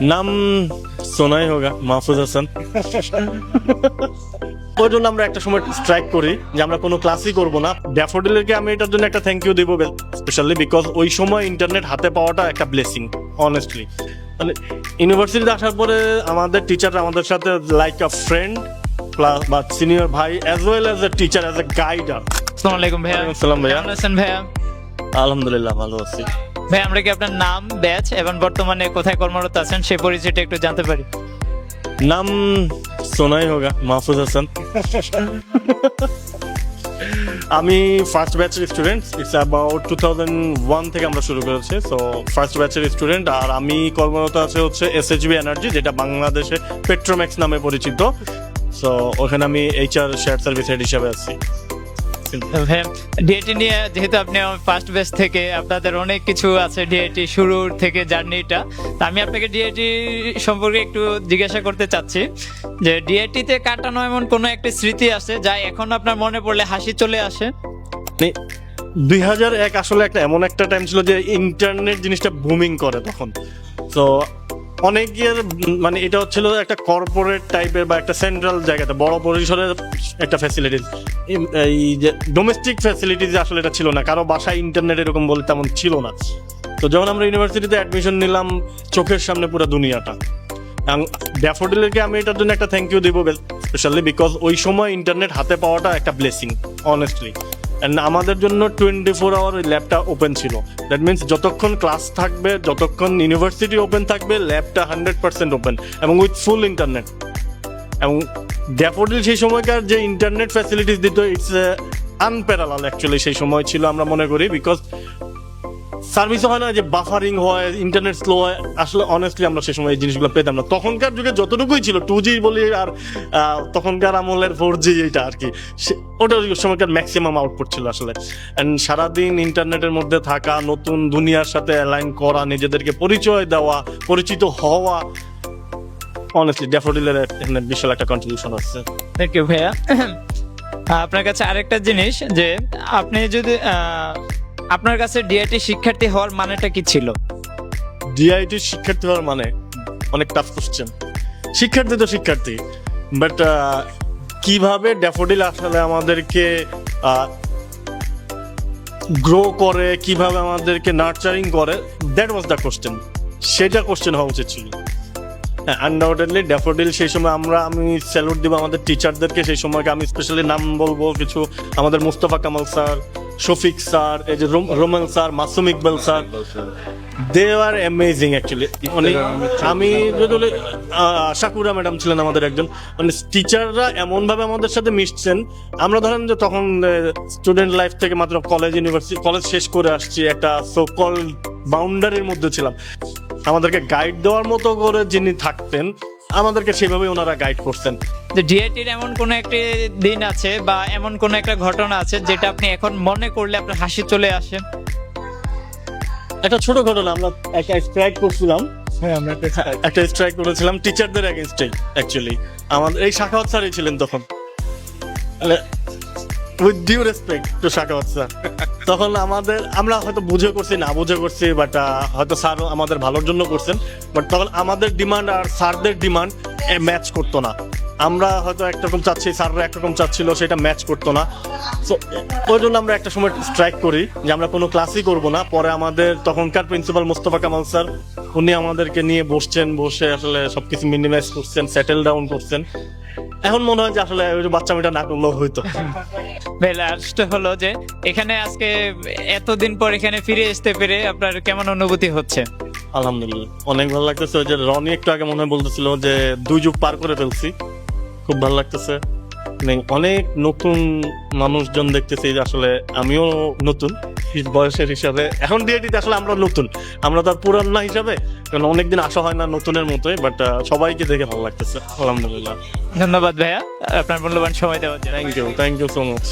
নাম সোনাই হোগা মাহফুজ হাসান। ওই জন্য আমরা একটা সময় স্ট্রাইক করি যে আমরা কোনো ক্লাসই করব না। ড্যাফোডিলকে আমি এটার জন্য একটা থ্যাংক ইউ দিব স্পেশালি বিকজ ওই সময় ইন্টারনেট হাতে পাওয়াটা একটা ব্লেসিং অনেস্টলি মানে ইউনিভার্সিটিতে আসার পরে আমাদের টিচাররা আমাদের সাথে লাইক আ ফ্রেন্ড প্লাস বা সিনিয়র ভাই as well as a teacher as a guider আসসালামু আলাইকুম ভাইয়া। আসসালাম ভাইয়া। আছেন ভাইয়া? আলহামদুলিল্লাহ ভালো আছি। ভাই, আমরা কি আপনার নাম, ব্যাচ এবং বর্তমানে কোথায় কর্মরত আছেন সে পরিচয়টা একটু জানতে পারি। নাম সোনাই হোগা, মাহফুজ হাসান। আমি ফার্স্ট ব্যাচের student it's about two thousand one থেকে আমরা শুরু করেছি সো ফার্স্ট ব্যাচের স্টুডেন্ট আর আমি কর্মরত আছে হচ্ছে এসএইচবি এনার্জি যেটা বাংলাদেশে পেট্রোম্যাক্স নামে পরিচিত। সো ওখানে আমি এইচআর শেয়ার সার্ভিস হেড হিসাবে আছি। ডিএটি নিয়ে যেহেতু আপনি ফার্স্ট ব্যাচ থেকে আপনাদের অনেক কিছু আছে ডিএটি শুরুর থেকে জার্নিটা আমি আপনাকে ডিএটি সম্পর্কে একটু জিজ্ঞাসা করতে চাচ্ছি যে ডিএটিতে কাটানো এমন কোনো একটি স্মৃতি আছে যা এখন আপনার মনে পড়লে হাসি চলে আসে? দুই হাজার এক আসলে একটা এমন একটা টাইম ছিল যে ইন্টারনেট জিনিসটা বুমিং করে তখন। তো অনেকের উম, মানে এটা হচ্ছিল একটা কর্পোরেট টাইপের বা একটা সেন্ট্রাল জায়গাতে বড় পরিসরের একটা ফ্যাসিলিটিস এই যে ডোমেস্টিক ফ্যাসিলিটিস আসলে এটা ছিল না কারও বাসায় ইন্টারনেট এরকম বলে তেমন ছিল না। তো যখন আমরা ইউনিভার্সিটিতে অ্যাডমিশন নিলাম চোখের সামনে পুরো দুনিয়াটা। ড্যাফোডিলকে আমি এটার জন্য একটা থ্যাংক ইউ দিব স্পেশালি বিকজ ওই সময় ইন্টারনেট হাতে পাওয়াটা একটা ব্লেসিং অনেস্টলি অ্যান্ড আমাদের জন্য টোয়েন্টি ফোর আওয়ার ওই ল্যাবটা ওপেন ছিল। দ্যাট মিনস যতক্ষণ ক্লাস থাকবে, যতক্ষণ ইউনিভার্সিটি ওপেন থাকবে, ল্যাবটা হান্ড্রেড পার্সেন্ট ওপেন এবং উইথ ফুল ইন্টারনেট এবং ড্যাফোডিল সেই সময়কার যে ইন্টারনেট ফ্যাসিলিটিস দিত ইটস আনপ্যারালাল অ্যাকচুয়ালি সেই সময় ছিল আমরা মনে করি বিকজ সার্ভিসও হয় না, যে বাফারিং হয় ইন্টারনেট স্লো হয়। আসলে অনেস্টলি আমরা সে সময় এই জিনিসগুলো পেতাম না। তখনকার যুগে যতটুকুই ছিল টু জি বলি আর তখনকার আমলের ফোর জি এইটা আর কি। ওটা সময়কার ম্যাক্সিমাম আউটপুট ছিল আসলে। অ্যান্ড সারাদিন ইন্টারনেটের মধ্যে থাকা, নতুন দুনিয়ার সাথে অ্যালাইন করা, নিজেদেরকে পরিচয় দেওয়া, পরিচিত হওয়া অনেস্টলি ড্যাফোডিলের বিশাল একটা কন্ট্রিবিউশন আছে। থ্যাংক ইউ ভাইয়া। আপনার কাছে আরেকটা জিনিস, যে আপনি যদি আপনার কাছে ডিআইটি শিক্ষার্থী হওয়ার মানেটা কি ছিল? ডিআইটি শিক্ষার্থী হওয়ার মানে অনেক টাফ কোশ্চেন শিক্ষার্থী তো শিক্ষার্থী বাট কীভাবে ড্যাফোডিল আসলে আমাদেরকে গ্রো করে, কীভাবে আমাদেরকে নার্চারিং করে দ্যাট ওয়াজ দ্য কোশ্চেন সেটা কোশ্চেন হওয়া উচিত ছিল। আনডাউটেডলি ড্যাফোডিল সেই সময় আমরা, আমি স্যালুট দিব আমাদের টিচারদেরকে সেই সময়কে আমি স্পেশালি নাম বলব কিছু, আমাদের মুস্তফা কামাল স্যার শফিক স্যার এই যে Roman sir Masum Iqbal sir they are amazing actually মানে আমি যদি বলি, সাকুরা ম্যাডাম ছিলেন আমাদের একজন। মানে টিচাররা এমন ভাবে আমাদের সাথে মিশছেন। আমরা ধরেন যে তখন স্টুডেন্ট লাইফ থেকে মাত্র কলেজ ইউনিভার্সিটি কলেজ শেষ করে আসছি একটা সোকল বাউন্ডারির মধ্যে ছিলাম। আমাদেরকে গাইড দেওয়ার মতো করে যিনি থাকতেন আমাদেরকে সেভাবে ওনারা গাইড করতেন। যে ডিআইটির এমন কোনো একটি দিন আছে বা এমন কোনো একটা ঘটনা আছে যেটা আপনি এখন মনে করলে আপনার হাসি চলে আসে? একটা ছোট ঘটনা আমরা একটা স্ট্রাইক করছিলাম। হ্যাঁ আমরা একটা স্ট্রাইক করেছিলাম টিচারদের এগেনস্টে অ্যাকচুয়ালি আমাদের এই শাখাওয়াত স্যারই ছিলেন তখন। With due respect to Shakhawat sir. তখন আমাদের, আমরা হয়তো বুঝে করছি, না বুঝে করছি বাট হয়তো স্যার আমাদের ভালোর জন্য করছেন। বাট তখন আমাদের ডিমান্ড আর স্যারদের ডিমান্ড ম্যাচ করতো না। আমরা হয়তো একরকম চাচ্ছি, স্যাররা একরকম চাচ্ছিল, সেটা ম্যাচ করতো না। সো ওই জন্য আমরা একটা সময় স্ট্রাইক করি, যে আমরা কোনো ক্লাসই করব না। পরে আমাদের তখনকার প্রিন্সিপাল মোস্তফা কামাল স্যার, উনি আমাদেরকে নিয়ে বসছেন, বসে আসলে সবকিছু মিনিমাইজ করছেন সেটেল ডাউন করছেন। এখন মনে হয় যে আসলে ওই বাচ্চা মেয়েটা না করলেও হইতো। লাস্ট হলো যে এখানে আজকে এতদিন পর এখানে ফিরে আসতে পেরে আপনার কেমন অনুভূতি হচ্ছে? আলহামদুলিল্লাহ। অনেক ভালো লাগতেছে ওই যে রনি একটু আগে মনে হয় বলতেছিল যে দুই যুগ পার করে ফেলছি। খুব ভালো লাগতেছে। মানে অনেক নতুন মানুষজন দেখতেছি যে আসলে আমিও নতুন। বয়সের হিসাবে এখন ডিএটিতে আসলে আমরা নতুন। আমরা তো আর পুরান না হিসাবে কারণ অনেকদিন আসা হয় না নতুনের মতোই বাট সবাইকে দেখে ভালো লাগতেছে আলহামদুলিল্লাহ। ধন্যবাদ ভাইয়া আপনার মূল্যবান সময় দেওয়ার জন্য। Thank you thank you so much